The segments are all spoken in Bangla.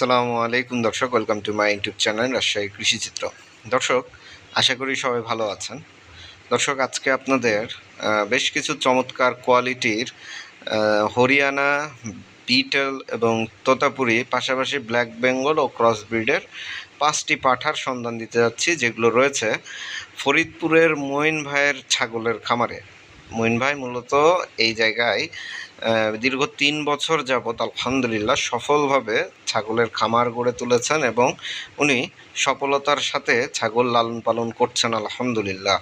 আসসালামু আলাইকুম, দর্শক। Welcome to my YouTube channel Rajshahi Krishichitra দর্শক, আশা করি সবাই ভালো আছেন। দর্শক, আজকে আপনাদের বেশ কিছু চমৎকার কোয়ালিটির হরিয়ানা, বিটেল এবং তোতাপুরি, পাশাপাশি ব্ল্যাক বেঙ্গল ও ক্রস ব্রিডের পাঁচটি পাঠার সন্ধান দিতে যাচ্ছি, যেগুলো রয়েছে ফরিদপুরের মঈন ভাইয়ের ছাগলের খামারে। মঈন ভাই, মূলত এই জায়গায় দীর্ঘ তিন বছর যাবৎ আলহামদুলিল্লাহ সফলভাবে ছাগলের খামার গড়ে তুলেছেন এবং উনি সফলতার সাথে ছাগল লালন পালন করছেন, আলহামদুলিল্লাহ।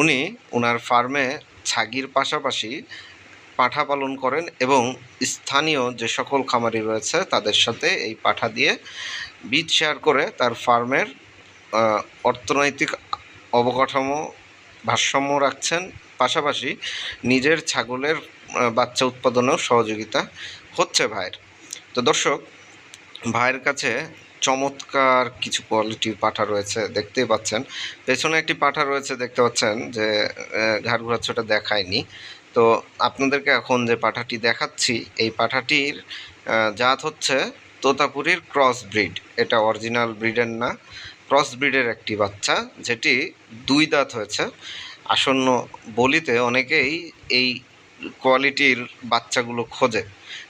উনি ওনার ফার্মে ছাগির পাশাপাশি পাঠা পালন করেন এবং স্থানীয় যে সকল খামারি রয়েছে তাদের সাথে এই পাঠা দিয়ে বীজ শেয়ার করে তার ফার্মের অর্থনৈতিক অবকাঠামো ভারসাম্য রাখছেন। পাশাপাশি নিজের ছাগলের বাচ্চা উৎপাদনেও সহযোগিতা হচ্ছে ভাইয়ের। তো দর্শক, ভাইয়ের কাছে চমৎকার কিছু কোয়ালিটির পাঠা রয়েছে, দেখতেই পাচ্ছেন। পেছনে একটি পাঠা রয়েছে, দেখতে পাচ্ছেন যে ঘাড় ঘোরাচ্ছটা দেখায়নি। তো আপনাদেরকে এখন যে পাঠাটি দেখাচ্ছি, এই পাঠাটির জাত হচ্ছে তোতাপুরীর ক্রস ব্রিড এটা অরিজিনাল ব্রিডের না ক্রস ব্রিডের একটি বাচ্চা, যেটি দুই দাঁত হয়েছে। আসন্ন বলিতে অনেকেই এই কোয়ালিটির বাচ্চাগুলো খোঁজে।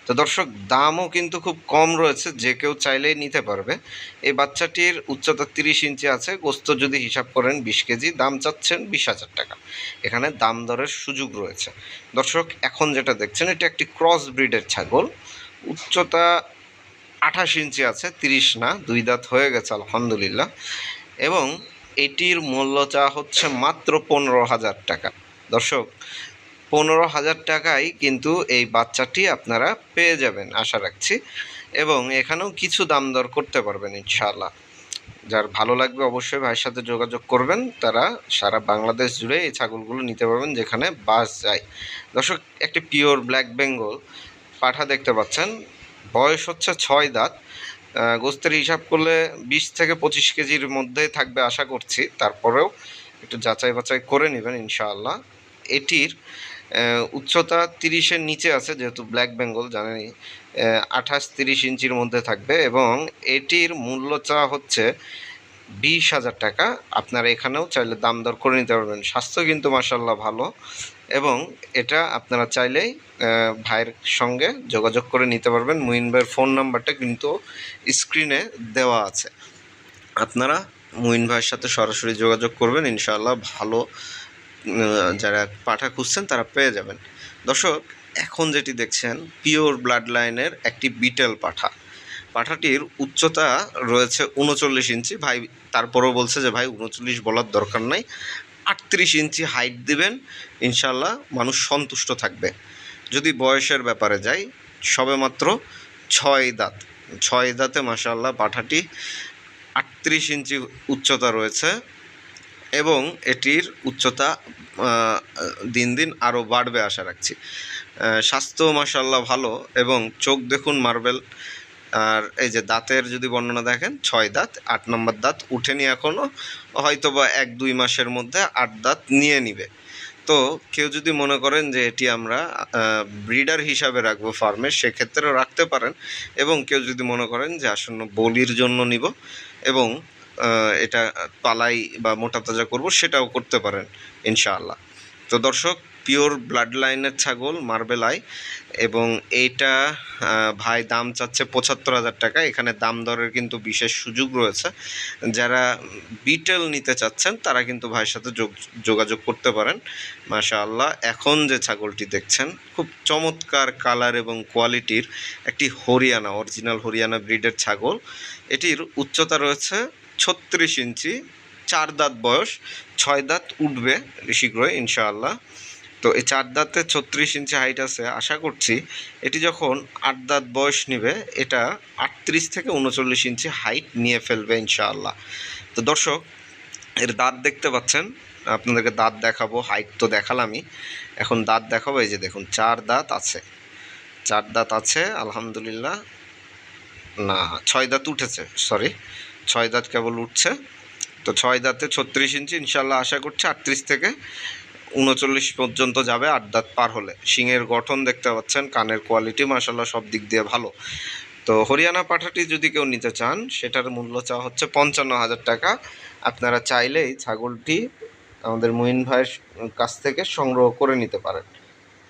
তো দর্শক, দামও কিন্তু খুব কম রয়েছে, যে কেউ চাইলেই নিতে পারবে। এই বাচ্চাটির উচ্চতা তিরিশ ইঞ্চি আছে, গোস্ত যদি হিসাব করেন বিশ কেজি, দাম চাচ্ছেন বিশ হাজার টাকা। এখানে দাম দরের সুযোগ রয়েছে। দর্শক, এখন যেটা দেখছেন, এটা একটি ক্রস ব্রিডের ছাগল। উচ্চতা আঠাশ ইঞ্চি আছে, তিরিশ না, দুই দাঁত হয়ে গেছে, আলহামদুলিল্লাহ। এবং এটির মূল্য চা হচ্ছে মাত্র পনেরো হাজার টাকা। দর্শক পনেরো হাজার টাকায় কিন্তু এই বাচ্চাটি আপনারা পেয়ে যাবেন, আশা রাখছি। এবং এখানেও কিছু দাম দর করতে পারবেন, ইনশাআল্লাহ। যার ভালো লাগবে অবশ্যই ভাইয়ের সাথে যোগাযোগ করবেন। তারা সারা বাংলাদেশ জুড়ে এই ছাগলগুলো নিতে পারবেন, যেখানে বাস যায়। দর্শক, একটি পিওর ব্ল্যাক বেঙ্গল পাঠা দেখতে পাচ্ছেন। বয়স হচ্ছে ছয় দাঁত। গোস্তের হিসাব করলে বিশ থেকে পঁচিশ কেজির মধ্যেই থাকবে আশা করছি। তারপরেও একটু যাচাই বাছাই করে নেবেন, ইনশাআল্লাহ। এটির উচ্চতা তিরিশের নিচে আছে, যেহেতু ব্ল্যাক বেঙ্গল জানেনই। আঠাশ তিরিশ ইঞ্চির মধ্যে থাকবে এবং এটির মূল্য চা হচ্ছে বিশ হাজার টাকা। আপনারা এখানেও চাইলে দাম দর করে নিতে পারবেন। স্বাস্থ্য কিন্তু মাসাল্লাহ ভালো এবং এটা আপনারা চাইলেই ভাইয়ের সঙ্গে যোগাযোগ করে নিতে পারবেন। মুইন ভাইয়ের ফোন নাম্বারটা কিন্তু স্ক্রিনে দেওয়া আছে। আপনারা মুইন ভাইয়ের সাথে সরাসরি যোগাযোগ করবেন। ইনশাআল্লাহ ভালো যারা পাঠা খুঁজছেন তারা পেয়ে যাবেন। দর্শক এখন যেটি দেখছেন পিওর ব্লাড লাইনের একটি বিটেল পাঠা। পাঠাটির উচ্চতা রয়েছে উনচল্লিশ ইঞ্চি। ভাই তারপরেও বলছে যে ভাই উনচল্লিশ বলার দরকার নাই। আটত্রিশ ইঞ্চি হাইট দিবেন ইনশাল্লাহ মানুষ সন্তুষ্ট থাকবে। যদি বয়সের ব্যাপারে যাই সবেমাত্র ছয় দাঁত। ছয় দাঁতে মাসাল্লাহ পাঠাটি আটত্রিশ ইঞ্চি উচ্চতা রয়েছে। এবং এটির উচ্চতা দিন দিন আরও বাড়বে আশা রাখছি। স্বাস্থ্য মাসাল্লাহ ভালো এবং চোখ দেখুন মার্বেল। আর এই যে দাঁতের যদি বর্ণনা দেখেন, ছয় দাঁত, আট নম্বর দাঁত উঠেনি এখনও হয়তো বা এক দুই মাসের মধ্যে আট দাঁত নিয়ে নিবে। তো কেউ যদি মনে করেন যে এটি আমরা ব্রিডার হিসাবে রাখব ফার্মে, সেক্ষেত্রেও রাখতে পারেন। এবং কেউ যদি মনে করেন যে আসন্ন বলির জন্য নিব এবং এটা পালাই বা মোটা তাজা করব, সেটাও করতে পারেন, ইনশাআল্লাহ। তো দর্শক, পিওর ব্লাড লাইনের ছাগল মার্বেল আই, এবং এইটা ভাই দাম চাচ্ছে পঁচাত্তর হাজার টাকা। এখানে দাম দরের কিন্তু বিশেষ সুযোগ রয়েছে। যারা বিটেল নিতে চাচ্ছেন, তারা কিন্তু ভাইয়ের সাথে যোগ- যোগাযোগ করতে পারেন মাশা আল্লাহ এখন যে ছাগলটি দেখছেন, খুব চমৎকার কালার এবং কোয়ালিটির একটি হরিয়ানা, অরিজিনাল হরিয়ানা ব্রিডের ছাগল। এটির উচ্চতা রয়েছে ছত্রিশ ইঞ্চি, চার দাঁত বয়স, ছয় দাঁত উঠবে শীঘ্রই, ইনশাআল্লাহ। তো এই চার দাঁতে ছত্রিশ ইঞ্চি হাইট আছে, আশা করছি এটি যখন আট দাঁত বয়স নেবে, এটা আটত্রিশ থেকে উনচল্লিশ ইঞ্চি হাইট নিয়ে ফেলবে, ইনশাআল্লাহ। তো দর্শক, এর দাঁত দেখতে পাচ্ছেন, আপনাদেরকে দাঁত দেখাবো হাইট তো দেখালামই। এখন দাঁত দেখাবো, এই যে দেখুন, চার দাঁত আছে। চার দাঁত আছে, আলহামদুলিল্লাহ। না, ছয় দাঁত উঠেছে সরি ছয় দাঁত কেবল উঠছে। তো ছয় দাঁতে ছত্রিশ ইঞ্চি ইনশাল্লাহ আশা করছি আটত্রিশ থেকে উনচল্লিশ পর্যন্ত যাবে আট দাঁত পার হলে। শিংয়ের গঠন দেখতে পাচ্ছেন, কানের কোয়ালিটি মাসাল্লাহ সব দিক দিয়ে ভালো। তো হরিয়ানা পাঠাটি যদি কেউ নিতে চান, সেটার মূল্য চাওয়া হচ্ছে পঞ্চান্ন হাজার টাকা। আপনারা চাইলেই ছাগলটি আমাদের মুইন ভাইয়ের কাছ থেকে সংগ্রহ করে নিতে পারেন।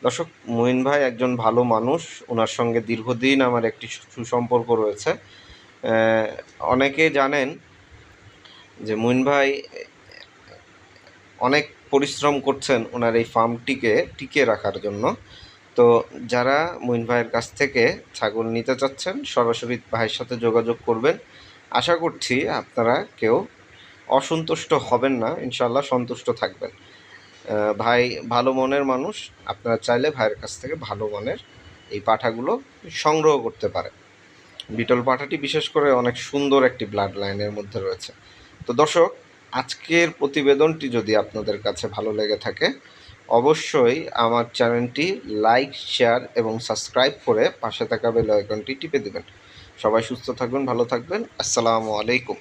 দর্শক মুইন ভাই একজন ভালো মানুষ, ওনার সঙ্গে দীর্ঘদিন আমার একটি সুসম্পর্ক রয়েছে। অনেকে জানেন যে মুইন ভাই অনেক পরিশ্রম করছেন ওনার এই ফার্মটিকে টিকে রাখার জন্য। তো যারা মুইন ভাইয়ের কাছ থেকে ছাগল নিতে চাচ্ছেন, সরাসরি ভাইয়ের সাথে যোগাযোগ করবেন। আশা করছি আপনারা কেউ অসন্তুষ্ট হবেন না ইনশাল্লাহ সন্তুষ্ট থাকবেন। ভাই ভালো মনের মানুষ, আপনারা চাইলে ভাইয়ের কাছ থেকে ভালো মনের এই পাঠাগুলো সংগ্রহ করতে পারেন। বিটল পাঠাটি বিশেষ করে অনেক সুন্দর একটি ব্লাড লাইনের মধ্যে রয়েছে। তো দর্শক, আজকের প্রতিবেদনটি যদি আপনাদের কাছে ভালো লেগে থাকে, অবশ্যই আমার চ্যানেলটি লাইক, শেয়ার এবং সাবস্ক্রাইব করে পাশে থাকা বেল টিপে দেবেন। সবাই সুস্থ থাকবেন ভালো থাকবেন। আসসালামু আলাইকুম।